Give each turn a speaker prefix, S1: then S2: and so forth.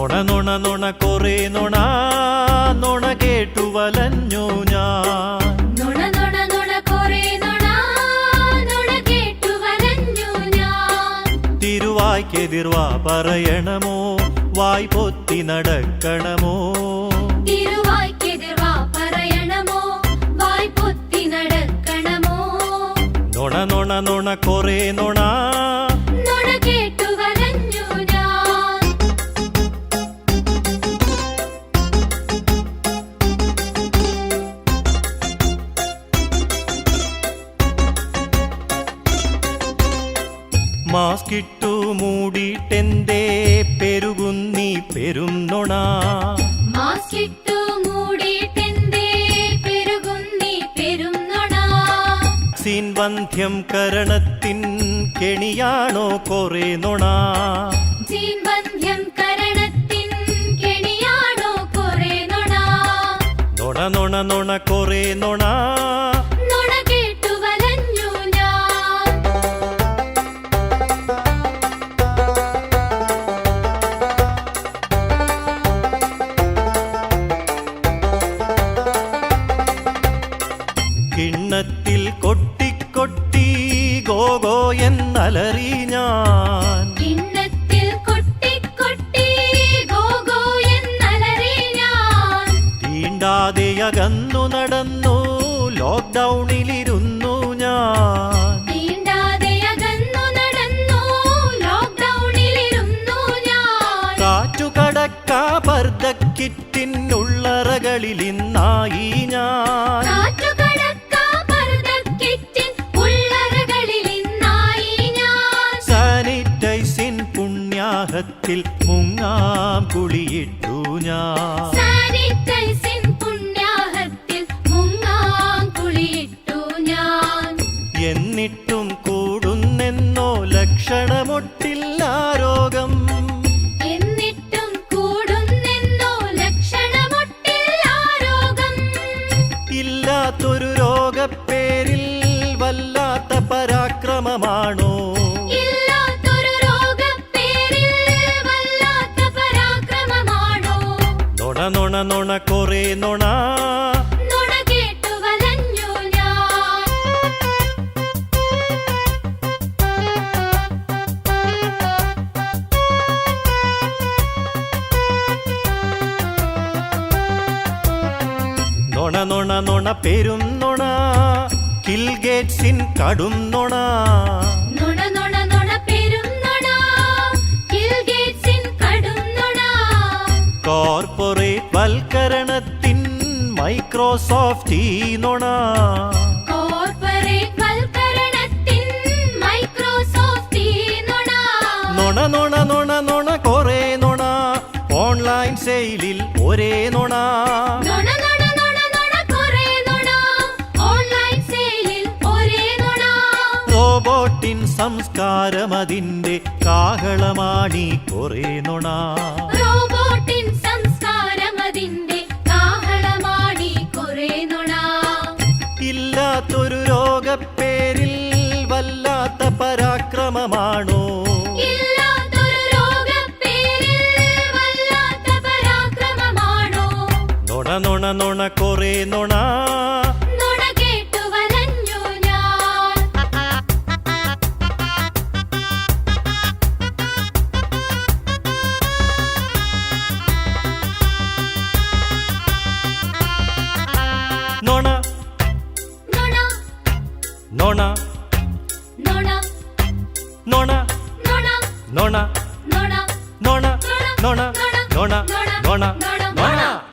S1: നുണ നുണ നുണ കൊറേ നുണ. നുണ കേട്ടു വലഞ്ഞു ഞാൻ. തിരുവായ്ക്കെതിർവാ പറയണമോ? വായ് പൊത്തി നടക്കണമോ? നുണ നുണ നുണ കൊറേ നുണ. മാസ്കിട്ടു മൂടിട്ടെന്തേ പെരുകുന്നി പെരും നൊണ.
S2: മാസ്കിട്ടു മൂടിട്ടെന്തേ പെരുകുന്നി പെരും നൊണ.
S1: സീൻ വന്ധ്യം കരണത്തിൻ കെണിയാണോ കൊറേ സീൻ
S2: ജീൻബന്ധ്യം കരണത്തിൻ കെണിയാണോ കൊറേ നൊണ.
S1: നൊണ നൊണ നൊണ കൊറേ നുണ
S2: നുണ.
S1: കിണ്ണത്തിൽ കൊട്ടിക്കൊട്ടി ഗോഗോ എന്നലറി ഞാൻ. തീണ്ടാതെ അകന്നു നടന്നു ലോക്ക്ഡൗണിലിരുന്നു ഞാൻ. കാറ്റുകടക്കാ പർദ്ദക്കിറ്റിനുള്ളറകളിൽ ഇന്നായി ഞാൻ. പുണ്യാഹത്തിൽ മുങ്ങാം കുളിയിട്ടു ഞാൻ. എന്നിട്ടും കൂടുന്നെന്നോ ലക്ഷണമൊട്ടില്ല രോഗം.
S2: എന്നിട്ടും കൂടുന്നെന്നോ ലക്ഷണമൊട്ടില്ല രോഗം.
S1: ഇല്ലാത്തൊരു രോഗപ്പേരിൽ വല്ലാത്ത പരാക്രമമാണോ. നുണ നുണ നുണ. കൊറേ നുണ
S2: നുണ
S1: നുണ നുണ. പെരും നുണ. കിൽഗേറ്റ്സിൻ കടും നുണ.
S2: നുണ
S1: വൽക്കരണത്തിൻ മൈക്രോസോഫ്റ്റ് ഈ നുണ.
S2: നുണ.
S1: നുണ നുണ നുണ കൊറേ നുണ. ഓൺലൈൻ സെയിലിൽ ഒരേ നുണ. റോബോട്ടിൻ സംസ്കാരം അതിന്റെ കാഹളമാണി കൊറേ നുണ.
S2: സംസ്കാരം കാഹളമാണി കാഹളമാടി കുറേ നുണ.
S1: ഇല്ലാത്തൊരു രോഗപ്പേരിൽ വല്ലാത്ത പരാക്രമമാണോ?
S2: ഇല്ലാത്തൊരു രോഗപ്പേരിൽ വല്ലാത്ത പരാക്രമമാണോ?
S1: നുണ നുണ നുണ കൊറേ
S2: നുണ
S1: നുണ
S2: നുണ
S1: നുണ
S2: നുണ
S1: നുണ നുണ നുണ നുണ നുണ നുണ